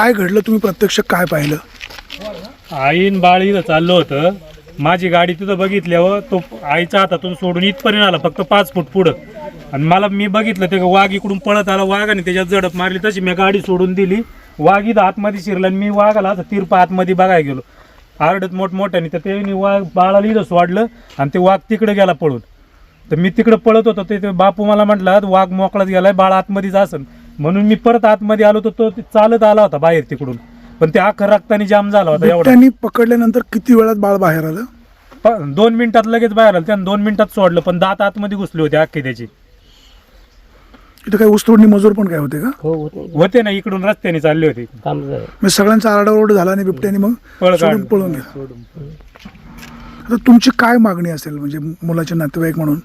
काय घडलं? तुम्ही प्रत्यक्ष काय पाहिलं? आईन बाळ इथं चाललं होतं. माझी गाडी तिथं बघितल्यावर तो आईच्या हातातून सोडून इथपर्यंत आला फक्त पाच फूट पुढं. आणि मला मी बघितलं ते वाघ इकडून पळत आला वाघाने त्याच्यात जडप मारली तशी मी गाडी सोडून दिली. वाघ इथं आतमध्ये शिरला आणि मी वाघाला असं तिरपा आतमध्ये बघायला गेलो. आरडत मोठमोठ्याने तर ते वाघ बाळाला इथं सोडलं आणि ते वाघ तिकडे गेला पळून. तर मी तिकडे पळत होतो ते बापू मला म्हटलं वाघ मोकळाच गेलाय बाळ आतमध्येच असन. म्हणून मी परत आतमध्ये आलो तर तो चालत आला होता बाहेर तिकडून. पण ते अख्खा रक्ताने जाम झाला होता एवढा. बिबट्यानी पकडल्यानंतर किती वेळात बाळ बाहेर आलं? प- दोन मिनिटात लगेच बाहेर आलं. त्यानं दोन मिनिटात सोडलं पण दात आतमध्ये घुसले होते अख्खे त्याची. इथं काही ऊसतोडणी मजूर पण काय होते का? हो होत. नाही होते ना इकडून रस्त्याने चालले होते. काम झालं. म्हणजे सगळ्यांचा आरडाओरड झाला आणि बिबट्याने मग पळ सोडून काढलं. पळून गेला. आता तुमची काय मागणी असेल म्हणजे मुलाचे नातेवाईक म्हणून?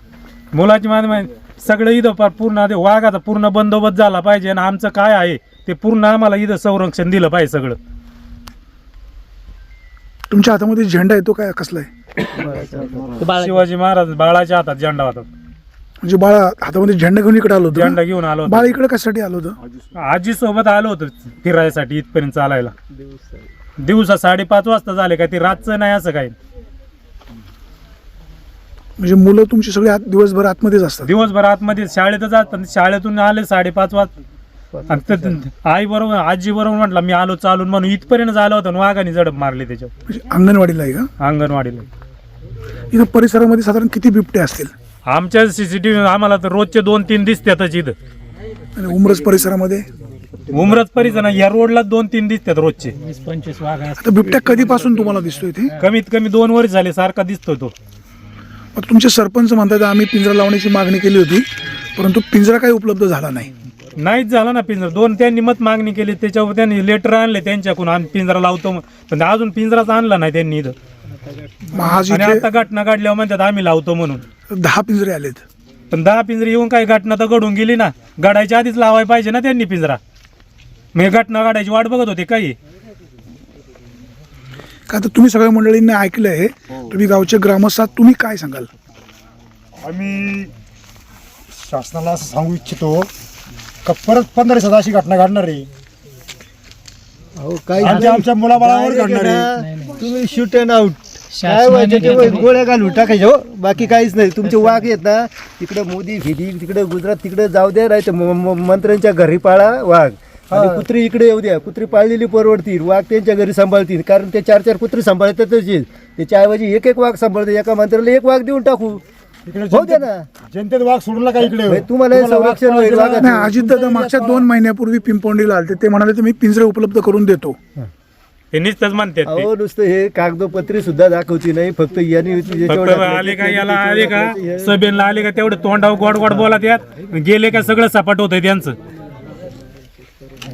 मुलाची माझी माहिती सगळं इथं फार पूर्ण आता वाघाचा पूर्ण बंदोबस्त झाला पाहिजे आणि आमचं काय आहे ते पूर्ण आम्हाला इथं संरक्षण दिलं पाहिजे सगळं. तुमच्या हातामध्ये झेंडा येतो काय कसला आहे? ते शिवाजी महाराज बाळाच्या हातात झेंडा होता. म्हणजे बाळ हातामध्ये झेंडा घेऊन इकडे आलो झेंडा होतं घेऊन आलो बाळ इकडे कशासाठी आलो होतं? आजी सोबत आलो होतो फिरायसाठी इथपर्यंत चालायला. दिवसा साडेपाच वाजता झाले काय ते रातचं नाही असं काही. म्हणजे मुलं तुमची सगळी आत दिवसभर आतमध्येच असतात. दिवसभर आतमध्ये शाळेतच असतात शाळेतून आले साडेपाच वाज आणि ते- आई बरोबर आजी बरोबर म्हटलं मी आलो चालून म्हणून इथपर्यंत आलो होतो आणि वाघाने झडप मारली त्याच्या म्हणजे अंगणवाडीला आहे का? अंगणवाडीला. इथं परिसरामध्ये साधारण किती बिबटे असतील? आमच्या सीसीटीव्ही आम्हाला तर रोजचे दोन तीन दिसतातच इथं आणि उमरस परिसरामध्ये? उमरत परिसर या रोडला दोन तीन दिसतात रोजचे. आता बिबट्या कधीपासून तुम्हाला दिसतोय इथे कमीत कमी दोन वर्ष झाले सारखा दिसतोय तो. आता तुमचे सरपंच म्हणतात आम्ही पिंजरा लावण्याची मागणी केली होती परंतु पिंजरा काही उपलब्ध झाला नाही. नाहीच झाला ना पिंजरा. दोन त्यांनी मत मागणी केली त्याच्यावर त्यांनी लेटर आणले त्यांच्याकडून आम्ही पिंजरा लावतो म्हण- पण अजून पिंजराच आणला नाही त्यांनी इथं. मग आज आणि इथे आता घटना काढल्यावर म्हणतात आम्ही लावतो म्हणून. दहा पिंजरे आलेत. पण दहा पिंजरे येऊन काही घटना तर घडून गेली ना. घडायच्या आधीच लावायला पाहिजे ना त्यांनी पिंजरा. मी घटना काढायची वाट बघत होते काही का तर तुम्ही सगळ्या मंडळींनी ऐकलंय तुम्ही गावचे ग्रामस्थ आहात, तुम्ही काय सांगाल? आम्ही शासनाला असं सांगू इच्छितो का परत पंधरा दिवसात अशी घटना घडणार आहे. आमच्या आमच्या मुलाबाळावर घडणार आहे. तुम्ही शूट अँड आउट काय व्हायचं ते वय गोळ्या घालून टाकायच्या हो? बाकी काहीच नाही. तुमचे वाघ येत ना तिकडे मोदी फिदी तिकडे गुजरात तिकडे जाऊ द्या नाही तर मंत्र्यांच्या घरी पाळा वाघ. आणि कुत्री इकडे येऊ द्या. कुत्री पाळलेली परवडतील वाघ त्यांच्या घरी सांभाळतील. कारण ते चार चार कुत्री सांभाळतातच आहेत. त्याच्याऐवजी एक एक वाघ सांभाळते. एका मंत्र्याला एक वाघ देऊन टाकू. इकडे हो द्या ना. जनतेत वाघ सोडून नका इकडे. तुम्हाला हे संरक्षण होईल. नाही अजित दादा मागच्या दोन महिन्यापूर्वी पिंपवंडीला आले ते म्हणाले तुम्ही पिंजरे उपलब्ध करून देतो. हे. नुसतंच म्हणतात ते. अहो नुसतं हे कागदोपत्री सुद्धा दाखवती नाही. फक्त यांनी आले का याला आले का? सभेला आले का तेवढं तोंडावर गोड गोड बोलत यात. गेले का सगळं सपाट होतंय त्यांचं.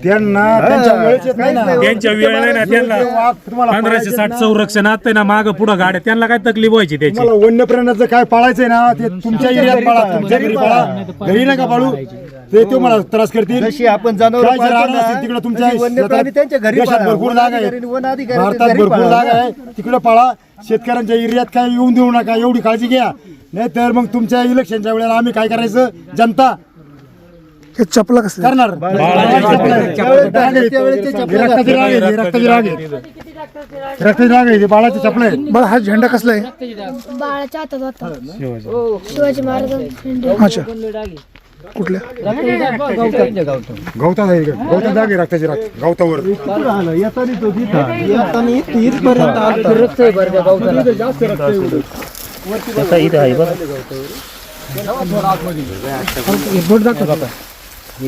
त्यांना त्यांच्या वेळेच येत नाही ना. त्यांच्या वेळ नाही ना त्यांना तुम्हाला पंधराशे साठ. संरक्षण आता ना माग पुढं गाड्या. त्यांना काय तकलीफ व्हायची त्याची? तुम्हाला वन्य प्राण्याचं काय पाळायचंय ना ते तुमच्या एरियात पाळा तुमच्या घरी पाळा. घरी नका पाळू? ते तुम्हाला त्रास करतील. जशी आपण जनावर काय जर तिकडे तुमच्या वन्य प्राणी त्यांच्या घरी देशात पाळा. भरपूर वन जागा अधिकारी- आहे भारतात घरी भरपूर पाळा. जागा आहे तिकडे पाळा. शेतकऱ्यांच्या एरियात काय येऊन देऊ नका एवढी काळजी घ्या. नाही तर मग तुमच्या इलेक्शनच्या वेळेला आम्ही काय करायचं? जनता हे चपला कसले? करणार. रक्ताची राग आहे रक्ताची राग आहे. रक्ताची राग आहे बाळाचे चपले आहे. बरं हा झेंडा कसला आहे? बाळाच्या हातात होता. शिवाजी. महाराज अच्छा. कुठल्या? आहे इकडे. गवतात जागे रक्ताची राग गवतावर. आता इथं आहे बघा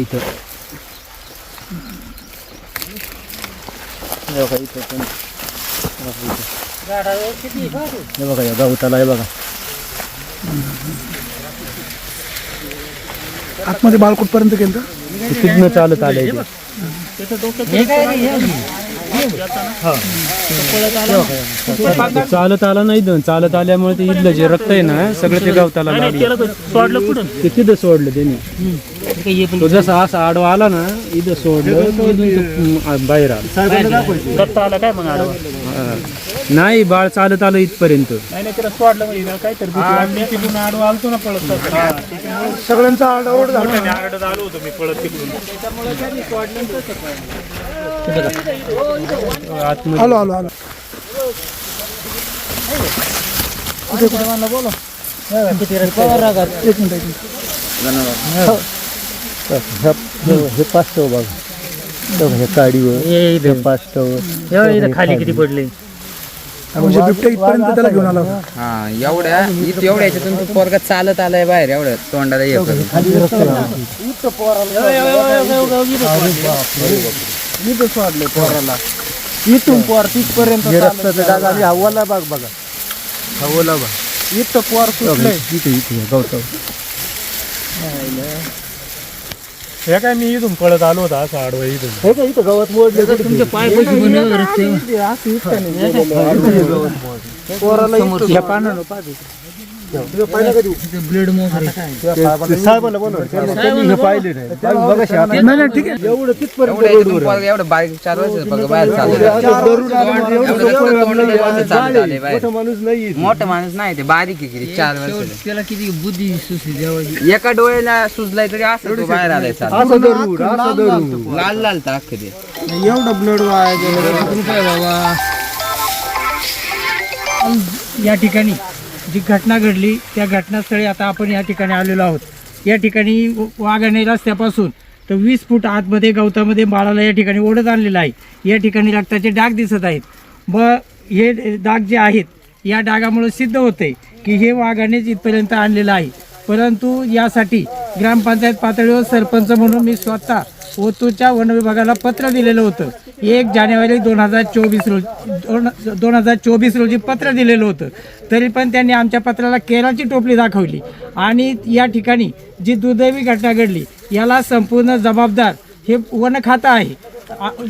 इथं. हे बघा इथं पण. हे बघा या गवताला आहे बघा. आतमध्ये बाळ कुठपर्यंत गेलं? ते तिथनं चालत आलंय ते. ते चालत आला नाही इथं. चालत आल्यामुळे ते इथलं जे रक्त आहे ना सगळं ते गवताला लागलं. ते तिथं सोडलं त्यांनी. तो जसा असा आडवा आला ना इथं सोडलं तो इथून तो, अं, बाहेर आला. हा. नाही बाळ चालत आलं इथपर्यंत. आम्ही तिकडून आडवा आलतो ना पळत. सगळ्यांचा आरडाओरड झाला. आरडत आलो होतो मी पळत तिकडून. आतमध्ये. आलो आलो आलो. एक मिनिट एक मिनिट. हे पाच स्टव बघा हे काडीवर पाच स्टव खाली किती पडले. म्हणजे बिबट्या इथपर्यंत त्याला घेऊन आला होता. हा एवढ्या इथं एवढ्या याच्यातून तो पोरगा चालत आलाय बाहेर एवढ्या तोंडाला हे करून. इथून पोर तिथपर्यंत रस्त्याचं डाग आणि हवाला बाग बघा. हवाला बाग इथं पोर सुटलंय. इथे इथे गौतम हे काय मी इथून पळत आलो होता असं आडवा इथून. हे का इथं गवत मोडले तुमचे पाय पोराला बोलवा. त्यांना- त्यांनी पाहिले नाही आम्ही बघा नाही नाही ठीक आहे. एवढं तिथपर्यंत एवढ्या याच्यातून पोरगा एवढं बारीक चार वर्ष बघा बाहेर चाललं चालत आले बाहेर मोठा माणूस नाही मोठा माणूस नाही ते. बारीक आहे किती चार वर्ष. त्याला किती बुद्धी एका डोळ्याला सुजलाय तरी असं बाहेर आलाय चालत. असं धरून असं धरून लाल लाल तर अख्खे ते. एवढं ब्लड वाया गेलं. या ठिकाणी. जी घटना घडली त्या घटनास्थळी आता आपण या ठिकाणी आलेलो आहोत. या ठिकाणी व- वाघाने रस्त्यापासून तर वीस फूट आतमध्ये गवतामध्ये बाळाला या ठिकाणी ओढत आणलेलं आहे. या ठिकाणी रक्ताचे डाग दिसत आहेत. व हे डाग जे आहेत या डागामुळे सिद्ध होते की हे वाघानेच इथपर्यंत आणलेलं आहे. परंतु यासाठी ग्रामपंचायत पातळीवर सरपंच म्हणून मी स्वतः ओतूच्या वन विभागाला पत्र दिलेलं होतं. एक जानेवारी दोन हजार चोवीस रोजी दोन दोन हजार चोवीस रोजी पत्र दिलेलं होतं. तरी पण त्यांनी आमच्या पत्राला केराची टोपली दाखवली. आणि या ठिकाणी जी दुर्दैवी घटना घडली याला संपूर्ण जबाबदार हे वन खातं आहे.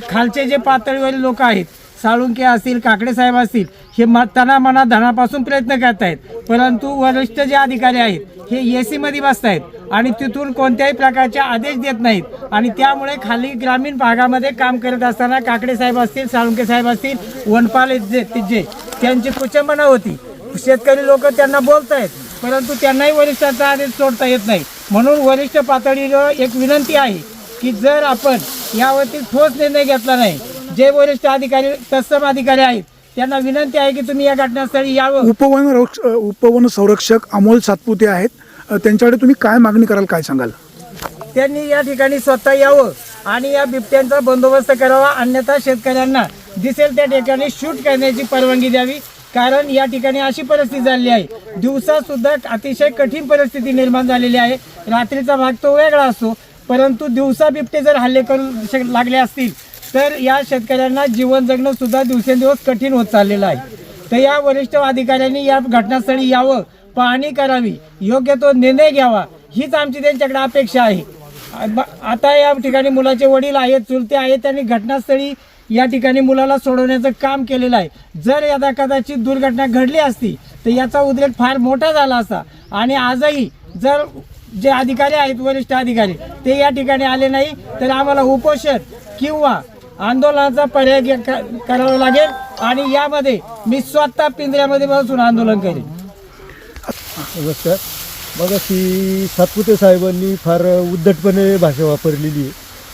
खालचे जे पातळीवरील लोक आहेत साळुंके असतील काकडे साहेब असतील हे म तना मना धनापासून प्रयत्न करत आहेत परंतु वरिष्ठ जे अधिकारी आहेत हे ए सीमध्ये बसत आहेत आणि तिथून कोणत्याही प्रकारचे आदेश देत नाहीत. आणि त्यामुळे खाली ग्रामीण भागामध्ये काम करत असताना काकडे साहेब असतील साळुंके साहेब असतील वनपाल जे जे त्यांची कुचंबना होती. शेतकरी लोक त्यांना बोलत आहेत परंतु त्यांनाही वरिष्ठांचा आदेश सोडता येत नाही. म्हणून वरिष्ठ पातळीवर एक विनंती आहे की जर आपण यावरती ठोस निर्णय घेतला नाही जे वरिष्ठ अधिकारी तत्सम अधिकारी आहेत त्यांना विनंती आहे की तुम्ही या घटनास्थळी यावं. उपवन उपवन संरक्षक अमोल सातपुते आहेत. त्यांच्याकडे तुम्ही काय मागणी कराल काय सांगाल? त्यांनी या ठिकाणी स्वतः यावं आणि या बिबट्यांचा बंदोबस्त करावा अन्यथा शेतकऱ्यांना दिसेल त्या ठिकाणी शूट करण्याची परवानगी द्यावी. कारण या ठिकाणी अशी परिस्थिती झालेली आहे. दिवसा सुद्धा अतिशय कठीण परिस्थिती निर्माण झालेली आहे. रात्रीचा भाग तो वेगळा असतो. परंतु दिवसा बिबटे जर हल्ले करू शक- लागले असतील तर या शेतकऱ्यांना जीवन जगणं सुद्धा दिवसेंदिवस कठीण होत चाललेलं आहे. तर या वरिष्ठ अधिकाऱ्यांनी या घटनास्थळी यावं पाहणी करावी. योग्य तो निर्णय घ्यावा. हीच आमची त्यांच्याकडे अपेक्षा आहे. ब- आता या ठिकाणी मुलाचे वडील आहेत चुलते आहेत त्यांनी घटनास्थळी या ठिकाणी मुलाला सोडवण्याचं काम केलेलं आहे. जर यदा कदाचित दुर्घटना घडली असती तर याचा उद्रेक फार मोठा झाला असता आणि आजही जर जे अधिकारी आहेत वरिष्ठ अधिकारी ते या ठिकाणी आले नाही तर आम्हाला उपोषण किंवा आंदोलनाचा पर्याय क- करावा लागेल. आणि यामध्ये मी स्वतः पिंजऱ्यामध्ये बसून आंदोलन करेन. नमस्कार. मग ती सातपुते साहेबांनी फार उद्धटपणे भाषा वापरलेली आहे.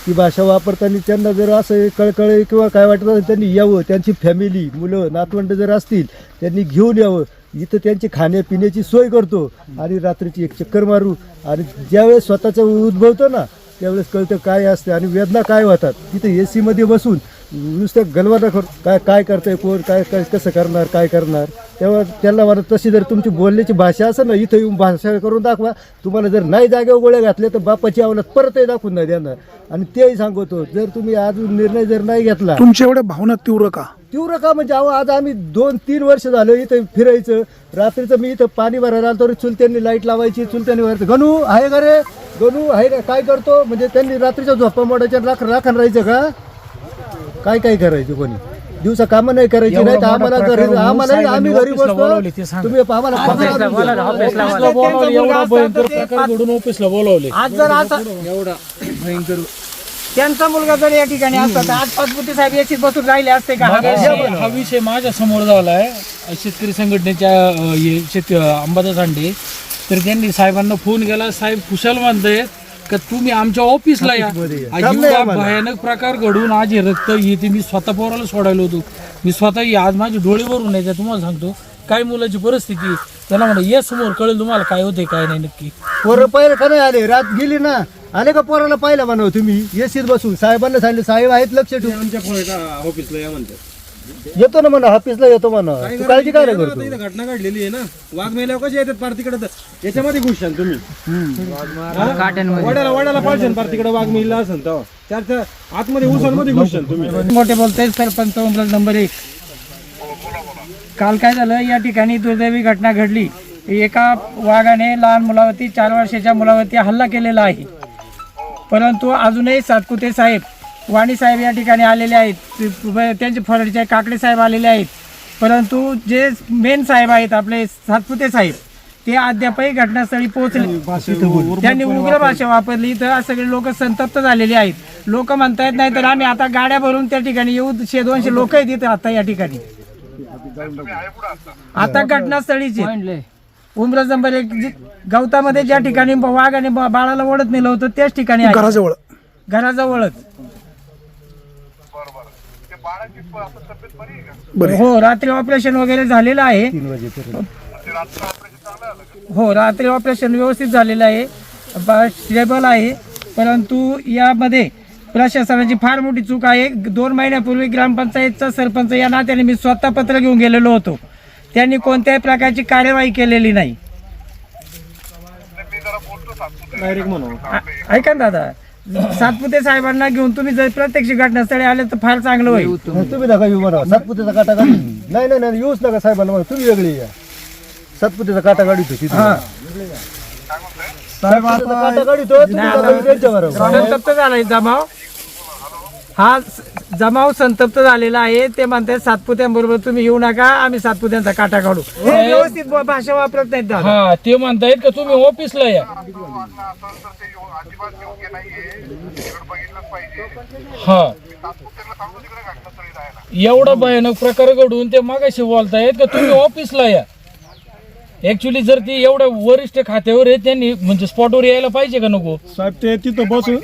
ती भाषा वापरताना त्यांना जर असं कळकळ किंवा काय वाटत असेल त्यांनी यावं त्यांची फॅमिली मुलं नातवंड जर असतील त्यांनी घेऊन यावं. इथं त्यांची खाण्यापिण्याची सोय करतो आणि रात्रीची एक चक्कर मारू. आणि ज्यावेळेस स्वतःचं उद्भवतं ना त्यावेळेस कळतं काय असतं आणि वेदना काय होतात. तिथं ए सीमध्ये बसून नुसतं गलवाना कर काय काय करताय कोण? काय काय कसं करणार? काय करणार? तेव्हा त्यांना म्हणत तशी जर तुमची बोलण्याची भाषा असेल ना इथं येऊन भाषा करून दाखवा. तुम्हाला जर नाही जागेवर गोळ्या घातल्या तर बापाची आवलात परतही दाखवून नाही देणार. आणि तेही सांगतो जर तुम्ही अजून निर्णय जर नाही घेतला तुमच्या एवढ्या भावना तीव्र का? तीव्र का म्हणजे अहो आज आम्ही दोन तीन वर्ष झालं इथं फिरायचं. रात्रीचं मी इथं पाणी भरायला आलो तरी चुलत्यांनी लाइट लावायची चुलत्यांनी भरायचं. गणू आहे का रे? गणू आहे का? काय करतो? म्हणजे त्यांनी रात्रीच्या झोपा मोडायच्या राख राखण राहायचं का? काय काय करायचं कोणी? दिवसा कामं नाही करायची नाही तर आम्हाला घरी आम्हाला आम्ही घरी बसतो. तुम्ही आम्हाला पगार एवढा भयंकर प्रकार घडून ऑफिसला बोलावले. आज जर असा त्यांचा मुलगा जर या ठिकाणी असता तर आज पाचपुते साहेब याची बसून राहिले असते का? हा विषय माझ्यासमोर झालाय. शेतकरी संघटनेच्या शेत अंबादास अंडे तर त्यांनी साहेबांना फोन केला. साहेब कुशाल मानतायत का तुम्ही आमच्या ऑफिसला या? एवढा भयानक प्रकार घडून आज हे रक्त येते मी स्वतः पोराला सोडायला होतो. मी स्वतः आज माझे डोळे भरून नाही तुम्हाला सांगतो. काय मुलाची परिस्थिती आहे. त्याला म्हणा ये समोर कळेल तुम्हाला काय होते काय नाही नक्की. पोरं पाहिलं का नाही आले? रात गेली ना. आले का पोराला पाहिलं म्हणा तुम्ही? येशीत बसून. साहेबांना सांगितलं साहेब आहेत लक्ष ठेवून ऑफिसला या म्हणतात? येतो ना म्हणा ऑफिसला येतो म्हणा. तू काळजी काय नाही करतो? इथं घटना घडलेली आहे ना. वाघ मेल्यावर कसे येतात पार तिकडे याच्यामध्ये घुसशाल तुम्ही. वड्याला वड्याला पाळशाल पार तिकडे वाघ मेला असेल तर. त्याच्या आतमध्ये उसांमध्ये घुसशाल तुम्ही. मोठे बोलताय सरपंच नंबर एक. काल काय झालं या ठिकाणी दुर्दैवी घटना घडली. एका वाघाने लहान मुलावरती चार वर्षाच्या मुलावरती हल्ला केलेला आहे. परंतु अजूनही सातपुते साहेब वाणी साहेब या ठिकाणी आलेले आहेत. ते- त्यांचे फरडचे काकडे साहेब आलेले आहेत. परंतु जे मेन साहेब आहेत आपले सातपुते साहेब ते अद्यापही घटनास्थळी पोहोचले त्यांनी उग्र भाषा वापरली तर सगळे लोक संतप्त झालेले आहेत. लोक म्हणतायत नाही तर आम्ही आता गाड्या भरून त्या ठिकाणी येऊ. शे दोनशे लोक आहेत इथे आता या ठिकाणी. आता घटनास्थळीच. आहेत. उमरज नंबर एक गवतामध्ये ज्या ठिकाणी वाघाने बा- बाळाला ओढत नेलं होतं त्याच ठिकाणी. घराजवळ. घराजवळच. हो रात्री ऑपरेशन वगैरे झालेलं आहे. हो. रात्री ऑपरेशन व्यवस्थित झालेलं आहे. स्टेबल आहे. परंतु यामध्ये प्रशासनाची फार मोठी चूक आहे. दोन महिन्यापूर्वी ग्रामपंचायतचा सरपंच या नात्याने मी स्वतः पत्र घेऊन गेलेलो होतो. त्यांनी कोणत्याही प्रकारची कार्यवाही केलेली नाही. ऐका ना दादा. सातपुते साहेबांना घेऊन तुम्ही जर प्रत्यक्ष घटनास्थळी आले तर फार चांगलं होईल. तुम्ही. नका येऊ म्हणा. सातपुतीचा काटा गाडी नाही नाही नाही येऊच नका साहेबांना म्हणा. तुम्ही वेगळी या. सातपुतीचा काटा गाडी होती साहेब काटा गाडी तो तुम्ही नका येऊ झालाय जमाव. हा जमाव संतप्त झालेला आहे. ते म्हणतात सातपुत्यांबरोबर तुम्ही येऊ नका आम्ही सातपुत्यांचा काटा काढू. हे व्यवस्थित ब- भाषा वापरत नाहीत दादा. हा ते म्हणतायत का तुम्ही ऑफिसला या? हा. एवढा भयानक प्रकार घडून ते मागाशी बोलतायत का तुम्ही ऑफिसला या? ऍक्च्युली जर ती एवढ्या वरिष्ठ खात्यावर आहे त्यांनी म्हणजे स्पॉटवर यायला पाहिजे का नको? साहेब ते तिथं साहेब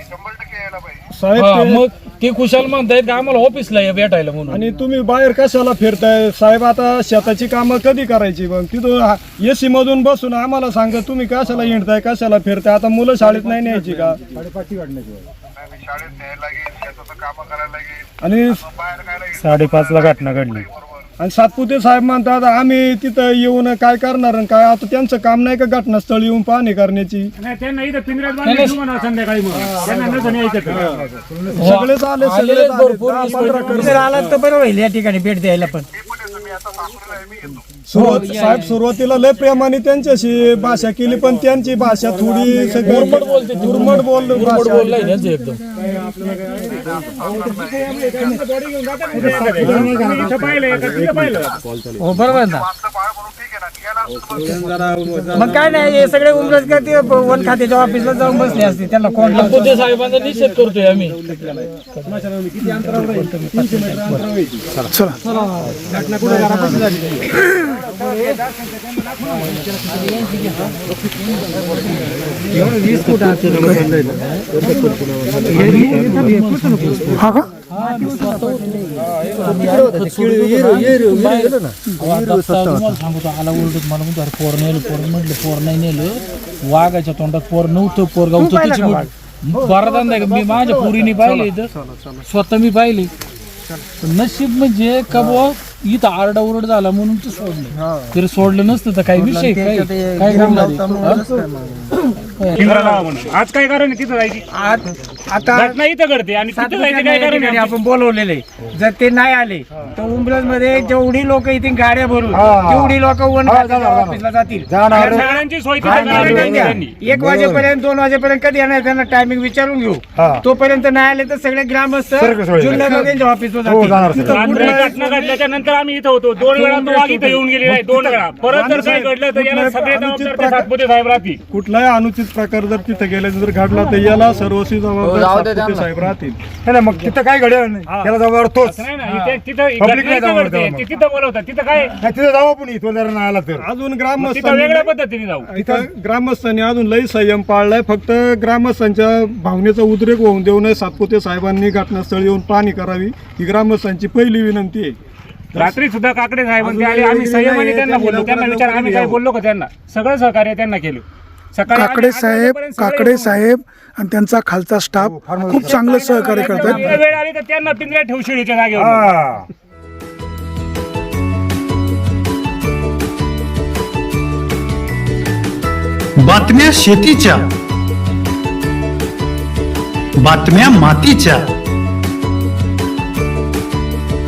हा ते- मग ते खुशाल म्हणतायत का आम्हाला ऑफिसला या भेटायला म्हणून? आणि तुम्ही बाहेर कशाला फिरताय? साहेब आता शेताची कामं कधी करायची? मग तिथं एसी मधून बसून आम्हाला सांगा तुम्ही कशाला हिंडताय कशाला फिरताय? आता मुलं शाळेत नाही न्यायची का? आणि साडेपाच ला घटना घडली. आणि सातपुते साहेब म्हणतात आम्ही तिथं येऊन काय करणार आणि काय? आता त्यांचं काम नाही का घटनास्थळी येऊन पाहणी करण्याची? त्यांना इथं पिंजऱ्यात बांधून ठेवू म्हणा संध्याकाळी मग. त्यांना नसं यायचं का? सगळेच आले सगळेच आले. दहा पंधरा तुम्ही जर आलात तर बरं होईल या ठिकाणी भेट द्यायला पण. सुरुवात साहेब सुरुवातीला लय प्रेमाने त्यांच्याशी भाषा केली पण त्यांची भाषा थोडी दुर्मट बोलते दुर्मट बोल भाषा. बोललाय त्यांचं एकदम. हो बरोबर ना. मग काय नाही हे सगळे उमरज का ते वन खात्याच्या ऑफिसला जाऊन बसले असते त्यांना कोण लागतो ते साहेबांचा निषेध करतोय आम्ही. चला. सांगतो आला ओरडत मला म्हणतो अरे पोर नेलं पोर म्हटलं पोर नाही नेलं वाघाच्या तोंडात पोर नव्हतं पोर गावचं त्याची का मी माझ्या पुरीने पाहिले स्वतः मी पाहिले नशीब म्हणजे का बुवा इथं आरडा ओरड झाला म्हणून ते सोडलं. तरी सोडलं नसतं तर काही विषय काय? म्हणून आज काय कारण आहे तिथं जायची? आता घटना इथं घडते आणि तिथं जायचं काय कारण ठिकाणी आहे आपण बोलवलेले. जर ते नाही आले तर उमरजमध्ये जेवढी लोक इथे गाड्या भरून तेवढी लोक ऑफिसला जातील. सगळ्यांची सोय तिथं आणि करायला नाही द्या. त्यांनी. एक वाजेपर्यंत दोन वाजेपर्यंत कधी येणार त्यांना टायमिंग विचारून घेऊ. तोपर्यंत नाही आले तर सगळे ग्रामस्थ जुन्नर त्यांच्या ऑफिसवर जातील. रात्री घटना घडल्याच्या नंतर त्याच्यानंतर आम्ही इथं होतो. दोन वेळा तो वाघ इथं येऊन गेलेला आहे. दोन वेळा. परत जर काही घडलं तर याला सगळे जबाबदार त्या सातपुते साहेब राहतील. कुठलाही अनुचित प्रकार जर तिथे गेले जर घडला तर याला सर्वस्वी हो, जाऊ जबाबदार सातपुते त्यांना. साहेब राहतील. मग तिथं काय घडेल नाही. त्याला जबाबदार तोच. नाही ना इथे तिथं घडते. ते तिथं बोलवतात. तिथं काय? तिथं जाऊ आपण इथं जर नाही आला तर. अजून तिथं ग्रामस्थांनी वेगळ्या पद्धतीने जाऊ. इथं ग्रामस्थांनी अजून लई संयम पाळलाय. फक्त ग्रामस्थांच्या भावनेचा उद्रेक होऊन देऊ नये. सातपुते साहेबांनी घटनास्थळी येऊन पाहणी करावी. ही ग्रामस्थांची पहिली विनंती आहे. रात्री सुद्धा काकडे साहेब ते आले. आम्ही संयमाने त्यांना बोललो. त्यांना विचार आम्ही काय बोललो का त्यांना? सगळं सहकार्य त्यांना केलं. सकाळी काकडे साहेब काकडे साहेब आणि त्यांचा खालचा स्टाफ खूप चांगलं सहकार्य करतात. वेळ आली तर त्यांना पिंजऱ्यात ठेवू शिडीच्या जागेवर. बातम्या शेतीच्या बातम्या मातीच्या.